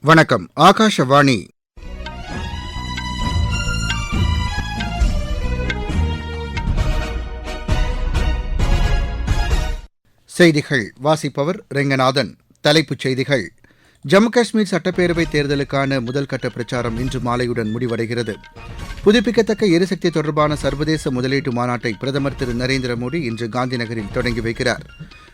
வணக்கம் ஆகாஷவாணி. செய்திகள் வாசிப்பவர் ரெங்கநாதன். தலைப்புச் செய்திகள். ஜம்மு காஷ்மீர் சட்டப்பேரவைத் தேர்தலுக்கான முதல் கட்ட பிரச்சாரம் இன்று மாலையுடன் முடிவடைகிறது. புதுப்பிக்கத்தக்க எரிசக்தி தொடர்பான சர்வதேச முதலீட்டு மாநாட்டை பிரதமர் திரு நரேந்திர மோடி இன்று காந்திநகரில் தொடங்கி வைக்கிறார்.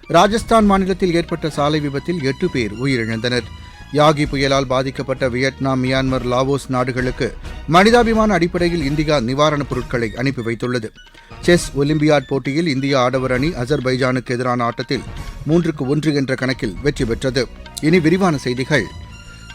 ராஜஸ்தான் மாநிலத்தில் ஏற்பட்ட சாலை விபத்தில் எட்டு பேர் உயிரிழந்தனர். யாகி புயலால் பாதிக்கப்பட்ட வியட்நாம் மியான்மர் லாவோஸ் நாடுகளுக்கு மனிதாபிமான அடிப்படையில் இந்தியா நிவாரணப் பொருட்களை அனுப்பி வைத்துள்ளது. செஸ் ஒலிம்பியாட் போட்டியில் இந்திய ஆடவர் அணி அஜர்பைஜானுக்கு எதிரான ஆட்டத்தில் மூன்றுக்கு ஒன்று என்ற கணக்கில் வெற்றி பெற்றது. இனி விரிவான செய்திகள்.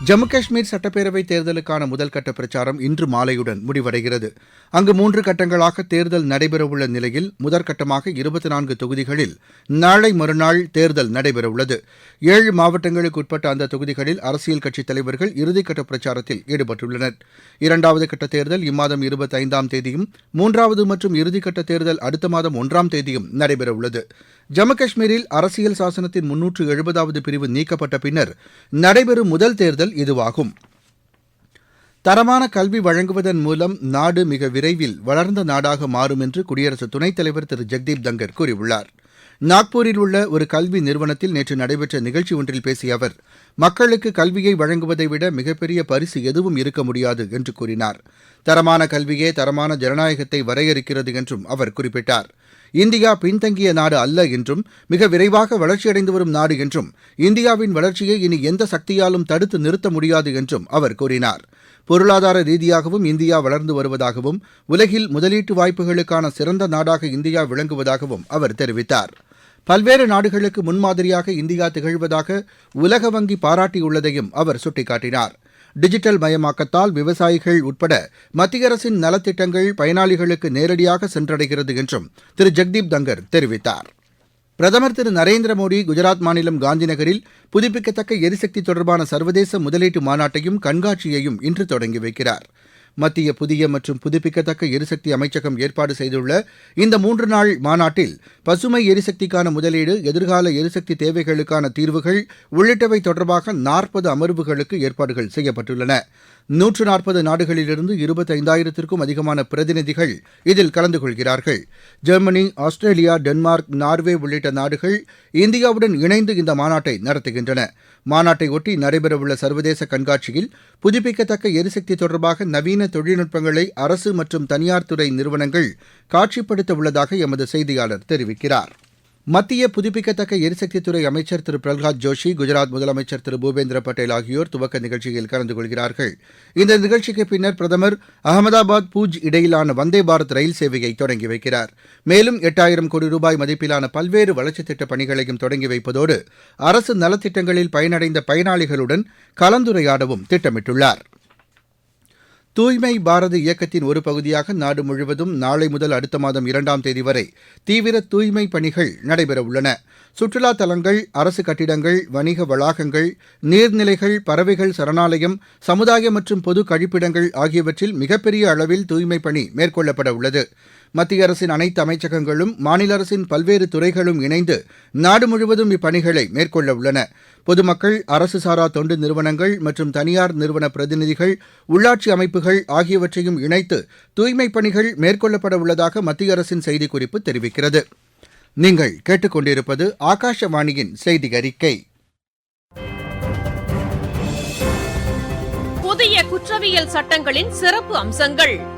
ஜம்மு காஷ்மீர் சட்டப்பேரவைத் தேர்தலுக்கான முதல் கட்ட பிரச்சாரம் இன்று மாலையுடன் முடிவடைகிறது. அங்கு மூன்று கட்டங்களாக தேர்தல் நடைபெறவுள்ள நிலையில் முதற்கட்டமாக இருபத்தி நான்கு தொகுதிகளில் நாளை மறுநாள் தேர்தல் நடைபெறவுள்ளது. ஏழு மாவட்டங்களுக்கு உட்பட்ட அந்த தொகுதிகளில் அரசியல் கட்சித் தலைவர்கள் இறுதிக்கட்ட பிரச்சாரத்தில் ஈடுபட்டுள்ளனர். இரண்டாவது கட்ட தேர்தல் இம்மாதம் இருபத்தைந்தாம் தேதியும் மூன்றாவது மற்றும் இறுதிக்கட்ட தேர்தல் அடுத்த மாதம் ஒன்றாம் தேதியும் நடைபெறவுள்ளது. ஜம்மு காஷ்மீரில் அரசியல் சாசனத்தின் முன்னூற்று எழுபதாவது பிரிவு நீக்கப்பட்ட பின்னர் நடைபெறும் முதல் தேர்தல் இதுவாகும். தரமான கல்வி வழங்குவதன் மூலம் நாடு மிக விரைவில் வளர்ந்த நாடாக மாறும் என்று குடியரசு துணைத் தலைவர் திரு. ஜெக்தீப் தங்கர் கூறியுள்ளார். நாக்பூரில் உள்ள ஒரு கல்வி நிறுவனத்தில் நேற்று நடைபெற்ற நிகழ்ச்சி ஒன்றில் பேசிய அவர் மக்களுக்கு கல்வியை வழங்குவதை விட மிகப்பெரிய பரிசு எதுவும் இருக்க முடியாது என்று கூறினார். தரமான கல்வியே தரமான ஜனநாயகத்தை வரையறுக்கிறது என்றும் அவர் குறிப்பிட்டார். இந்தியா பின்தங்கிய நாடு அல்ல என்றும் மிக விரைவாக வளர்ச்சியடைந்து வரும் நாடு என்றும் இந்தியாவின் வளர்ச்சியை இனி எந்த சக்தியாலும் தடுத்து நிறுத்த முடியாது என்றும் அவர் கூறினார். பொருளாதார ரீதியாகவும் இந்தியா வளர்ந்து வருவதாகவும் உலகில் முதலீட்டு வாய்ப்புகளுக்கான சிறந்த நாடாக இந்தியா விளங்குவதாகவும் அவர் தெரிவித்தார். பல்வேறு நாடுகளுக்கு முன்மாதிரியாக இந்தியா திகழ்வதாக உலக வங்கி பாராட்டியுள்ளதையும் அவர் சுட்டிக்காட்டினார். டிஜிட்டல் மயமாக்கத்தால் விவசாயிகள் உட்பட மத்திய அரசின் நலத்திட்டங்கள் பயனாளிகளுக்கு நேரடியாக சென்றடைகிறது என்றும் திரு ஜெக்தீப் தங்கர் தெரிவித்தார். பிரதமர் திரு நரேந்திர மோடி குஜராத் மாநிலம் காந்திநகரில் புதுப்பிக்கத்தக்க எரிசக்தி தொடர்பான சர்வதேச முதலீட்டு மாநாட்டையும் கண்காட்சியையும் இன்று தொடங்கி வைக்கிறார். மத்திய புதிய மற்றும் புதுப்பிக்கத்தக்க எரிசக்தி அமைச்சகம் ஏற்பாடு செய்துள்ள இந்த மூன்று நாள் மாநாட்டில் பசுமை எரிசக்திக்கான முதலீடு எதிர்கால எரிசக்தி தேவைகளுக்கான தீர்வுகள் உள்ளிட்டவை தொடர்பாக நாற்பது அமர்வுகளுக்கு ஏற்பாடுகள் செய்யப்பட்டுள்ளன. நூற்று நாற்பது நாடுகளிலிருந்து இருபத்தைந்தாயிரத்திற்கும் அதிகமான பிரதிநிதிகள் இதில் கலந்து கொள்கிறார்கள். ஜெர்மனி ஆஸ்திரேலியா டென்மார்க் நார்வே உள்ளிட்ட நாடுகள் இந்தியாவுடன் இணைந்து இந்த மாநாட்டை நடத்துகின்றன. மாநாட்டை ஒட்டி நடைபெறவுள்ள சர்வதேச கண்காட்சியில் புதுப்பிக்கத்தக்க எரிசக்தி தொடர்பாக நவீன தொழில்நுட்பங்களை அரசு மற்றும் தனியார் துறை நிறுவனங்கள் காட்சிப்படுத்த உள்ளதாக எமது செய்தியாளர் தெரிவிக்கிறார். மத்திய புதுப்பிக்கத்தக்க எரிசக்தித்துறை அமைச்சர் திரு. பிரகலாத் ஜோஷி குஜராத் முதலமைச்சர் திரு. பூபேந்திர பட்டேல் ஆகியோர் துவக்க நிகழ்ச்சியில் கலந்து கொள்கிறார்கள். இந்த நிகழ்ச்சிக்கு பின்னர் பிரதமர் அகமதாபாத் பூஜ் இடையிலான வந்தே பாரத் ரயில் சேவையை தொடங்கி வைக்கிறார். மேலும் எட்டாயிரம் கோடி ரூபாய் மதிப்பிலான பல்வேறு வளர்ச்சித் திட்டப் பணிகளையும் தொடங்கி வைப்பதோடு அரசு நலத்திட்டங்களில் பயனடைந்த பயனாளிகளுடன் கலந்துரையாடவும் திட்டமிட்டுள்ளார். தூய்மை பாரத இயக்கத்தின் ஒரு பகுதியாக நாடு முழுவதும் நாளை முதல் அடுத்த மாதம் இரண்டாம் தேதி வரை தீவிர தூய்மை பணிகள் நடைபெறவுள்ளன சுற்றுலா தலங்கள் அரசு கட்டிடங்கள் வணிக வளாகங்கள் நீர்நிலைகள் பறவைகள் சரணாலயம் சமுதாய மற்றும் பொது கழிப்பிடங்கள் ஆகியவற்றில் மிகப்பெரிய அளவில் தூய்மை பணி மேற்கொள்ளப்பட உள்ளது. மத்திய அரசின் அனைத்து அமைச்சகங்களும் மாநில அரசின் பல்வேறு துறைகளும் இணைந்து நாடு முழுவதும் இப்பணிகளை மேற்கொள்ள உள்ளன. பொதுமக்கள் அரசு சாரா தொண்டு நிறுவனங்கள் மற்றும் தனியார் நிறுவன பிரதிநிதிகள் உள்ளாட்சி அமைப்புகள் ஆகியவற்றையும் இணைத்து தூய்மைப் பணிகள் மேற்கொள்ளப்பட உள்ளதாக மத்திய அரசின் செய்திக்குறிப்பு தெரிவிக்கிறது. நீங்கள் கேட்டுக்கொண்டிருப்பது ஆகாஷவாணியின் செய்தி அறிக்கை. புதிய குற்றவியல் சட்டங்களின் சிறப்பு அம்சங்கள்.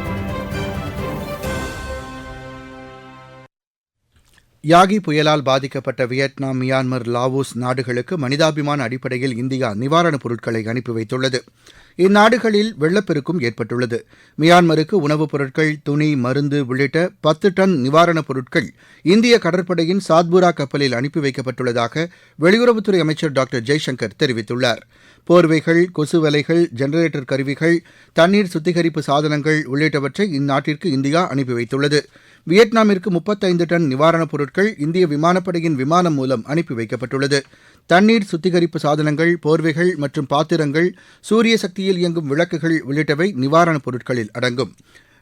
யாகி புயலால் பாதிக்கப்பட்ட வியட்நாம் மியான்மர் லாவோஸ் நாடுகளுக்கு மனிதாபிமான அடிப்படையில் இந்தியா நிவாரணப் பொருட்களை அனுப்பி வைத்துள்ளது. இந்நாடுகளில் வெள்ளப்பெருக்கும் ஏற்பட்டுள்ளது. மியான்மருக்கு உணவுப் பொருட்கள் துணி மருந்து உள்ளிட்ட பத்து டன் நிவாரணப் பொருட்கள் இந்திய கடற்படையின் சாத்புரா கப்பலில் அனுப்பி வைக்கப்பட்டுள்ளதாக வெளியுறவுத்துறை அமைச்சர் டாக்டர் ஜெய்சங்கர் தெரிவித்துள்ளார். போர்வைகள் கொசு வலைகள் ஜெனரேட்டர் கருவிகள் தண்ணீர் சுத்திகரிப்பு சாதனங்கள் உள்ளிட்டவற்றை இந்நாட்டிற்கு இந்தியா அனுப்பி வைத்துள்ளது. வியட்நாமிற்கு முப்பத்தைந்து டன் நிவாரணப் பொருட்கள் இந்திய விமானப்படையின் விமானம் மூலம் அனுப்பி வைக்கப்பட்டுள்ளது. தண்ணீர் சுத்திகரிப்பு சாதனங்கள் போர்வைகள் மற்றும் பாத்திரங்கள் சூரிய சக்தியில் இயங்கும் விளக்குகள் உள்ளிட்டவை நிவாரணப் பொருட்களில் அடங்கும்.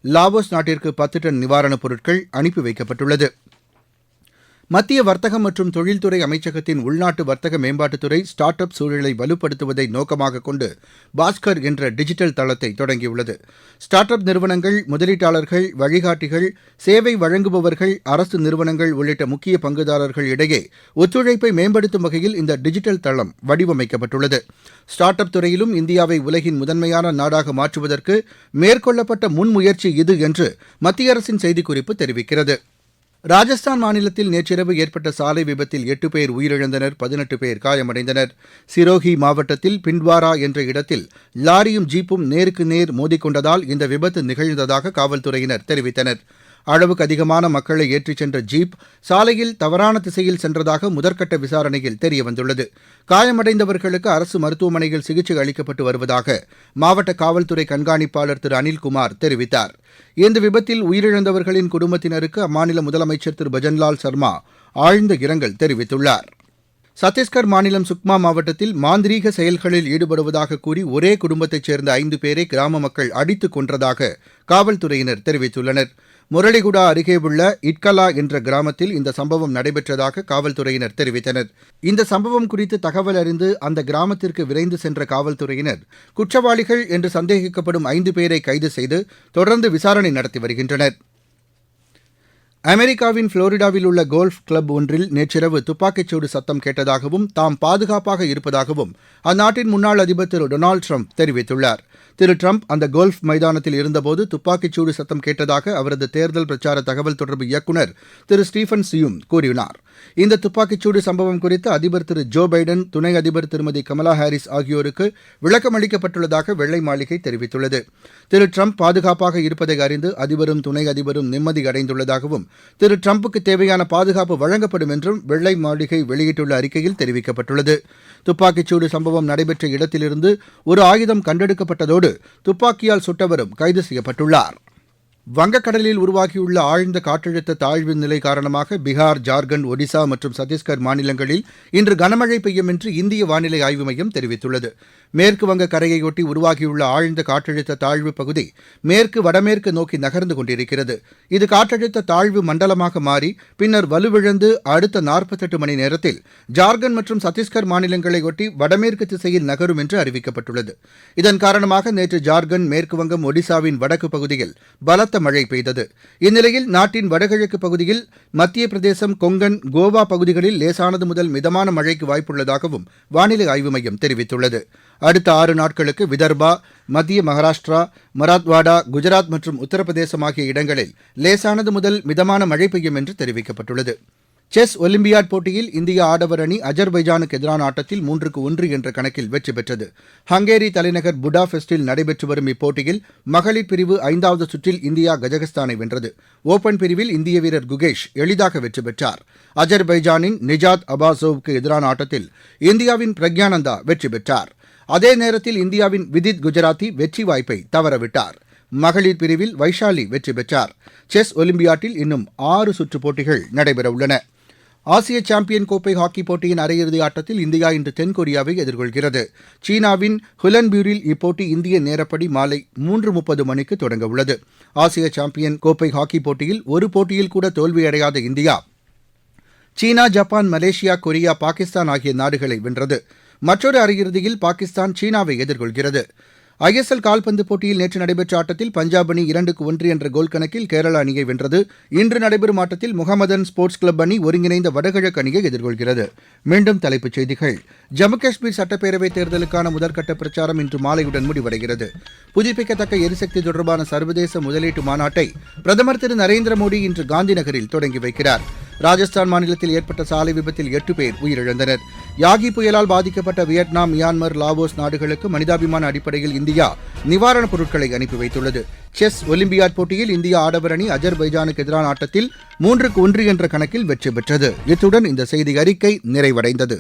லாவோஸ் நாட்டிற்கு பத்து டன் நிவாரணப் பொருட்கள் அனுப்பி வைக்கப்பட்டுள்ளது. மத்திய வர்த்தகம் மற்றும் தொழில்துறை அமைச்சகத்தின் உள்நாட்டு வர்த்தக மேம்பாட்டுத்துறை ஸ்டார்ட் அப் சூழலை வலுப்படுத்துவதை நோக்கமாக கொண்டு பாஸ்கர் என்ற டிஜிட்டல் தளத்தை தொடங்கியுள்ளது. ஸ்டார்ட் அப் நிறுவனங்கள் முதலீட்டாளர்கள் வழிகாட்டிகள் சேவை வழங்குபவர்கள் அரசு நிறுவனங்கள் உள்ளிட்ட முக்கிய பங்குதாரர்கள் இடையே ஒத்துழைப்பை மேம்படுத்தும் வகையில் இந்த டிஜிட்டல் தளம் வடிவமைக்கப்பட்டுள்ளது. ஸ்டார்ட் அப் துறையிலும் இந்தியாவை உலகின் முதன்மையான நாடாக மாற்றுவதற்கு மேற்கொள்ளப்பட்ட முன்முயற்சி இது என்று மத்திய அரசின் செய்திக்குறிப்பு தெரிவிக்கிறது. ராஜஸ்தான் மாநிலத்தில் நேற்றிரவு ஏற்பட்ட சாலை விபத்தில் எட்டு பேர் உயிரிழந்தனர் பதினெட்டு பேர் காயமடைந்தனர். சிரோஹி மாவட்டத்தில் பிண்ட்வாரா என்ற இடத்தில் லாரியும் ஜீப்பும் நேருக்கு நேர் மோதிக்கொண்டதால் இந்த விபத்து நிகழ்ந்ததாக காவல்துறையினர் தெரிவித்தனர். அளவுக்கு அதிகமான மக்களை ஏற்றிச் சென்ற ஜீப் சாலையில் தவறான திசையில் சென்றதாக முதற்கட்ட விசாரணையில் தெரியவந்துள்ளது. காயமடைந்தவர்களுக்கு அரசு மருத்துவமனையில் சிகிச்சை அளிக்கப்பட்டு வருவதாக மாவட்ட காவல்துறை கண்காணிப்பாளர் திரு அனில்குமார் தெரிவித்தார். இந்த விபத்தில் உயிரிழந்தவர்களின் குடும்பத்தினருக்கு அம்மாநில முதலமைச்சர் திரு பஜன்லால் சர்மா ஆழ்ந்த இரங்கல் தெரிவித்துள்ளார். சத்தீஸ்கர் மாநிலம் சுக்மா மாவட்டத்தில் மாந்திரீக செயல்களில் ஈடுபடுவதாக கூறி ஒரே குடும்பத்தைச் சேர்ந்த ஐந்து பேரை கிராம மக்கள் அடித்துக் கொன்றதாக காவல்துறையினர் தெரிவித்துள்ளனர். முரளிகுடா அருகே உள்ள இட்கலா என்ற கிராமத்தில் இந்த சம்பவம் நடைபெற்றதாக காவல்துறையினர் தெரிவித்தனர். இந்த சம்பவம் குறித்து தகவல் அறிந்து அந்த கிராமத்திற்கு விரைந்து சென்ற காவல்துறையினர் குற்றவாளிகள் என்று சந்தேகிக்கப்படும் ஐந்து பேரை கைது செய்து தொடர்ந்து விசாரணை நடத்தி வருகின்றனர். அமெரிக்காவின் புளோரிடாவில் உள்ள கோல்ஃப் கிளப் ஒன்றில் நேற்றிரவு துப்பாக்கிச்சூடு சத்தம் கேட்டதாகவும் தாம் பாதுகாப்பாக இருப்பதாகவும் அந்நாட்டின் முன்னாள் அதிபர் திரு டொனால்டு ட்ரம்ப் தெரிவித்துள்ளார். திரு ட்ரம்ப் அந்த கோல்ஃப் மைதானத்தில் இருந்தபோது துப்பாக்கிச்சூடு சத்தம் கேட்டதாக அவரது தேர்தல் பிரச்சார தகவல் தொடர்பு இயக்குநர் திரு ஸ்டீஃபன் சியும் கூறினார் இந்த துப்பாக்கிச்சூடு சம்பவம் குறித்து அதிபர் திரு ஜோ பைடன் துணை அதிபர் திருமதி கமலா ஹாரிஸ் ஆகியோருக்கு விளக்கம் அளிக்கப்பட்டுள்ளதாக வெள்ளை மாளிகை தெரிவித்துள்ளது. திரு ட்ரம்ப் பாதுகாப்பாக இருப்பதை அறிந்து அதிபரும் துணை அதிபரும் நிம்மதி அடைந்துள்ளதாகவும் திரு டிரம்புக்கு தேவையான பாதுகாப்பு வழங்கப்படும் என்றும் வெள்ளை மாளிகை வெளியிட்டுள்ள அறிக்கையில் தெரிவிக்கப்பட்டுள்ளது. துப்பாக்கிச்சூடு சம்பவம் நடைபெற்ற இடத்திலிருந்து ஒரு ஆயுதம் கண்டெடுக்கப்பட்டதோடு துப்பாக்கியால் சுட்டவரும் கைது செய்யப்பட்டுள்ளார். வங்கக்கடலில் உருவாகியுள்ள ஆழ்ந்த காற்றழுத்த தாழ்வு நிலை காரணமாக பீகார் ஜார்க்கண்ட் ஒடிசா மற்றும் சத்தீஸ்கர் மாநிலங்களில் இன்று கனமழை பெய்யும் என்று இந்திய வானிலை ஆய்வு மையம் தெரிவித்துள்ளது. மேற்கு வங்க கரையையொட்டி உருவாகியுள்ள ஆழ்ந்த காற்றழுத்த தாழ்வு பகுதி மேற்கு வடமேற்கு நோக்கி நகர்ந்து கொண்டிருக்கிறது. இது காற்றழுத்த தாழ்வு மண்டலமாக மாறி பின்னர் வலுவிழந்து அடுத்த நாற்பத்தெட்டு மணி நேரத்தில் ஜார்க்கண்ட் மற்றும் சத்தீஸ்கர் மாநிலங்களையொட்டி வடமேற்கு திசையில் நகரும் என்று அறிவிக்கப்பட்டுள்ளது. இதன் காரணமாக நேற்று ஜார்க்கண்ட் மேற்குவங்கம் ஒடிசாவின் வடக்கு பகுதியில் பலத்த மழை பெய்தது. இந்நிலையில் நாட்டின் வடகிழக்கு பகுதியில் மத்திய பிரதேசம் கொங்கன் கோவா பகுதிகளில் லேசானது முதல் மிதமான மழைக்கு வாய்ப்புள்ளதாகவும் வானிலை ஆய்வு மையம் தெரிவித்துள்ளது. அடுத்த ஆறு நாட்களுக்கு விதர்பா மத்திய மகாராஷ்டிரா மராத்வாடா குஜராத் மற்றும் உத்தரப்பிரதேசம் ஆகிய இடங்களில் லேசானது முதல் மிதமான மழை பெய்யும் என்று தெரிவிக்கப்பட்டுள்ளது. செஸ் ஒலிம்பியாட் போட்டியில் இந்திய ஆடவர் அணி அஜர்பைஜானுக்கு எதிரான ஆட்டத்தில் மூன்றுக்கு ஒன்று என்ற கணக்கில் வெற்றி பெற்றது. ஹங்கேரி தலைநகர் புடாபெஸ்டில் நடைபெற்று வரும் இப்போட்டியில் மகளிர் பிரிவு ஐந்தாவது சுற்றில் இந்தியா கஜகஸ்தானை வென்றது. ஓபன் பிரிவில் இந்திய வீரர் குகேஷ் எளிதாக வெற்றி பெற்றார். அஜர்பைஜானின் நிஜாத் அபாசோவுக்கு எதிரான ஆட்டத்தில் இந்தியாவின் பிரக்யானந்தா வெற்றி பெற்றார். அதே நேரத்தில் இந்தியாவின் விதித் குஜராத்தி வெற்றி வாய்ப்பை தவறவிட்டார். மகளிர் பிரிவில் வைஷாலி வெற்றி பெற்றார். செஸ் ஒலிம்பியாட்டில் இன்னும் ஆறு சுற்றுப் போட்டிகள் நடைபெறவுள்ளன ஆசிய சாம்பியன் கோப்பை ஹாக்கி போட்டியின் அரையிறுதி ஆட்டத்தில் இந்தியா இன்று தென்கொரியாவை எதிர்கொள்கிறது. சீனாவின் ஹுலன்பியூரில் இப்போட்டி இந்திய நேரப்படி மாலை மூன்று முப்பது மணிக்கு தொடங்கவுள்ளது ஆசிய சாம்பியன் கோப்பை ஹாக்கி போட்டியில் ஒரு போட்டியில் கூட தோல்வியடையாத இந்தியா சீனா ஜப்பான் மலேசியா கொரியா பாகிஸ்தான் ஆகிய நாடுகளை வென்றது. மற்றொரு அரையிறுதியில் பாகிஸ்தான் சீனாவை எதிர்கொள்கிறது. ஐஎஸ்எல் கால்பந்து போட்டியில் நேற்று நடைபெற்ற ஆட்டத்தில் பஞ்சாப் அணி இரண்டுக்கு ஒன்று என்ற கோல் கணக்கில் கேரள அணியை வென்றது. இன்று நடைபெறும் ஆட்டத்தில் முகமதன் ஸ்போர்ட்ஸ் கிளப் அணி ஒருங்கிணைந்த வடகிழக்கு அணியை எதிர்கொள்கிறது. மீண்டும் தலைப்புச் செய்திகள். ஜம்மு காஷ்மீர் சட்டப்பேரவைத் தேர்தலுக்கான முதற்கட்ட பிரச்சாரம் இன்று மாலையுடன் முடிவடைகிறது. புதுப்பிக்கத்தக்க எரிசக்தி தொடர்பான சர்வதேச முதலீட்டு மாநாட்டை பிரதமர் திரு நரேந்திர மோடி இன்று காந்தி நகரில் தொடங்கி வைக்கிறார். ராஜஸ்தான் மாநிலத்தில் ஏற்பட்ட சாலை விபத்தில் எட்டு பேர் உயிரிழந்தனர். யாகி புயலால் பாதிக்கப்பட்ட வியட்நாம் மியான்மர் லாவோஸ் நாடுகளுக்கு மனிதாபிமான அடிப்படையில் இந்தியா நிவாரணப் பொருட்களை அனுப்பி வைத்துள்ளது. செஸ் ஒலிம்பியாட் போட்டியில் இந்திய ஆடவர் அணி அஜர்பைஜானுக்கு எதிரான ஆட்டத்தில் மூன்றுக்கு ஒன்று என்ற கணக்கில் வெற்றி பெற்றது. இத்துடன் இந்த செய்தி அறிக்கை நிறைவடைந்தது.